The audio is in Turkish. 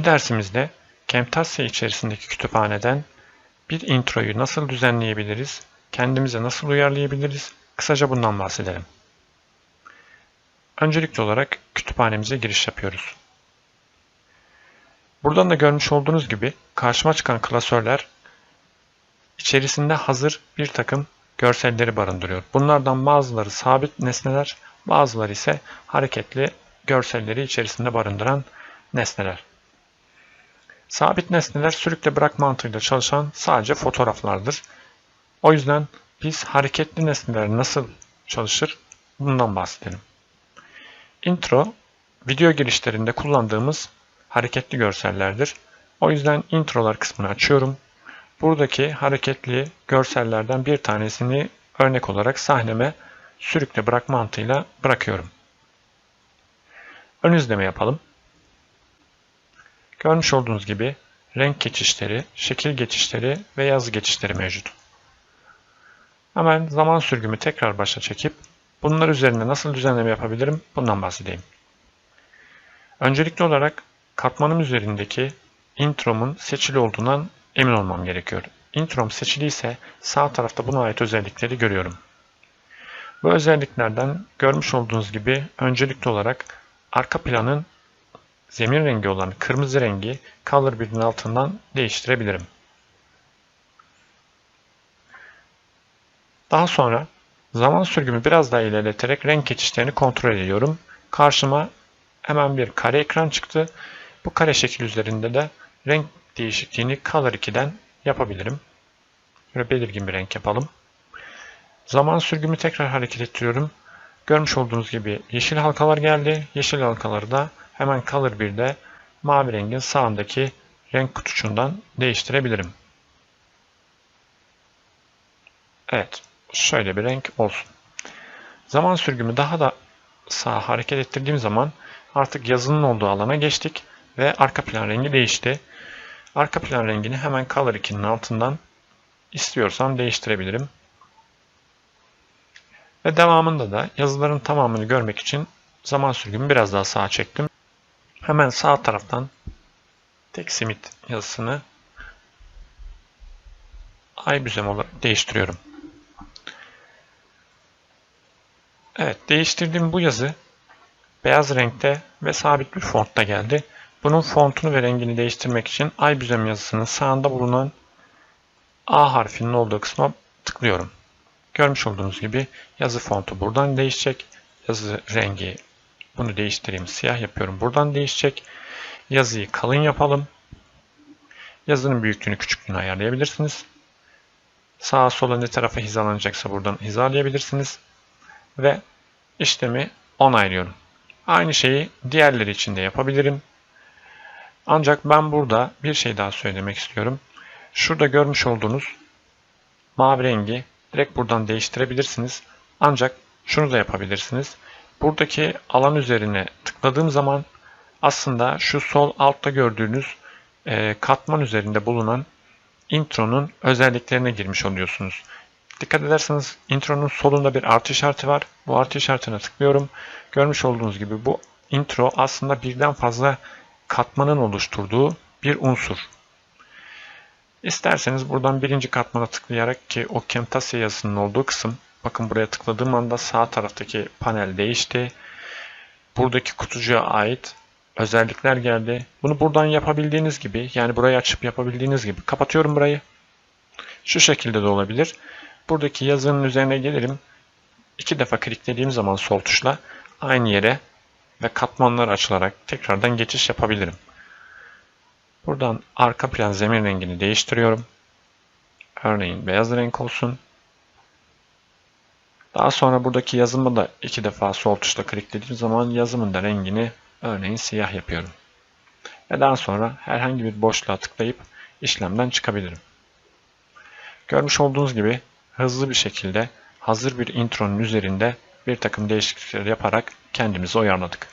Bu dersimizde Camtasia içerisindeki kütüphaneden bir introyu nasıl düzenleyebiliriz, kendimize nasıl uyarlayabiliriz, kısaca bundan bahsedelim. Öncelikli olarak kütüphanemize giriş yapıyoruz. Buradan da görmüş olduğunuz gibi karşıma çıkan klasörler içerisinde hazır bir takım görselleri barındırıyor. Bunlardan bazıları sabit nesneler, bazıları ise hareketli görselleri içerisinde barındıran nesneler. Sabit nesneler sürükle bırak mantığıyla çalışan sadece fotoğraflardır. O yüzden biz hareketli nesneler nasıl çalışır bundan bahsedelim. Intro, video girişlerinde kullandığımız hareketli görsellerdir. O yüzden introlar kısmını açıyorum. Buradaki hareketli görsellerden bir tanesini örnek olarak sahneme sürükle bırak mantığıyla bırakıyorum. Ön izleme yapalım. Görmüş olduğunuz gibi renk geçişleri, şekil geçişleri ve yazı geçişleri mevcut. Hemen zaman sürgümü tekrar başa çekip bunlar üzerinde nasıl düzenleme yapabilirim bundan bahsedeyim. Öncelikli olarak katmanım üzerindeki intromun seçili olduğundan emin olmam gerekiyor. Introm seçili ise sağ tarafta buna ait özellikleri görüyorum. Bu özelliklerden görmüş olduğunuz gibi öncelikli olarak arka planın zemin rengi olan kırmızı rengi Color 1'in altından değiştirebilirim. Daha sonra zaman sürgümü biraz daha ilerleterek renk geçişlerini kontrol ediyorum. Karşıma hemen bir kare ekran çıktı. Bu kare şekil üzerinde de renk değişikliğini Color 2'den yapabilirim. Böyle belirgin bir renk yapalım. Zaman sürgümü tekrar hareket ettiriyorum. Görmüş olduğunuz gibi yeşil halkalar geldi. Yeşil halkaları da hemen Color 1'de mavi rengin sağındaki renk kutucuğundan değiştirebilirim. Evet, şöyle bir renk olsun. Zaman sürgümü daha da sağa hareket ettirdiğim zaman artık yazının olduğu alana geçtik ve arka plan rengi değişti. Arka plan rengini hemen Color 2'nin altından istiyorsam değiştirebilirim. Ve devamında da yazıların tamamını görmek için zaman sürgümü biraz daha sağa çektim. Hemen sağ taraftan tek simit yazısını ay büzem olarak değiştiriyorum. Evet değiştirdiğim bu yazı beyaz renkte ve sabit bir fontta geldi. Bunun fontunu ve rengini değiştirmek için ay büzem yazısının sağında bulunan A harfinin olduğu kısma tıklıyorum. Görmüş olduğunuz gibi yazı fontu buradan değişecek. Yazı rengi bunu değiştireyim. Siyah yapıyorum. Buradan değişecek. Yazıyı kalın yapalım. Yazının büyüklüğünü küçüklüğünü ayarlayabilirsiniz. Sağa sola ne tarafa hizalanacaksa buradan hizalayabilirsiniz. Ve işlemi onaylıyorum. Aynı şeyi diğerleri için de yapabilirim. Ancak ben burada bir şey daha söylemek istiyorum. Şurada görmüş olduğunuz mavi rengi direkt buradan değiştirebilirsiniz. Ancak şunu da yapabilirsiniz. Buradaki alan üzerine tıkladığım zaman aslında şu sol altta gördüğünüz e, katman üzerinde bulunan intronun özelliklerine girmiş oluyorsunuz. Dikkat ederseniz intronun solunda bir artı işareti var. Bu artı işaretine tıklıyorum. Görmüş olduğunuz gibi bu intro aslında birden fazla katmanın oluşturduğu bir unsur. İsterseniz buradan birinci katmana tıklayarak ki o Camtasia yazısının olduğu kısım bakın buraya tıkladığım anda sağ taraftaki panel değişti. Buradaki kutucuğa ait özellikler geldi. Bunu buradan yapabildiğiniz gibi yani burayı açıp yapabildiğiniz gibi kapatıyorum burayı. Şu şekilde de olabilir. Buradaki yazının üzerine gelirim. İki defa kliklediğim zaman sol tuşla aynı yere ve katmanlar açılarak tekrardan geçiş yapabilirim. Buradan arka plan zemin rengini değiştiriyorum. Örneğin beyaz renk olsun. Daha sonra buradaki yazımı da iki defa sol tuşla kliklediğim zaman yazımın da rengini örneğin siyah yapıyorum. Ve daha sonra herhangi bir boşluğa tıklayıp işlemden çıkabilirim. Görmüş olduğunuz gibi hızlı bir şekilde hazır bir intronun üzerinde bir takım değişiklikler yaparak kendimizi uyarladık.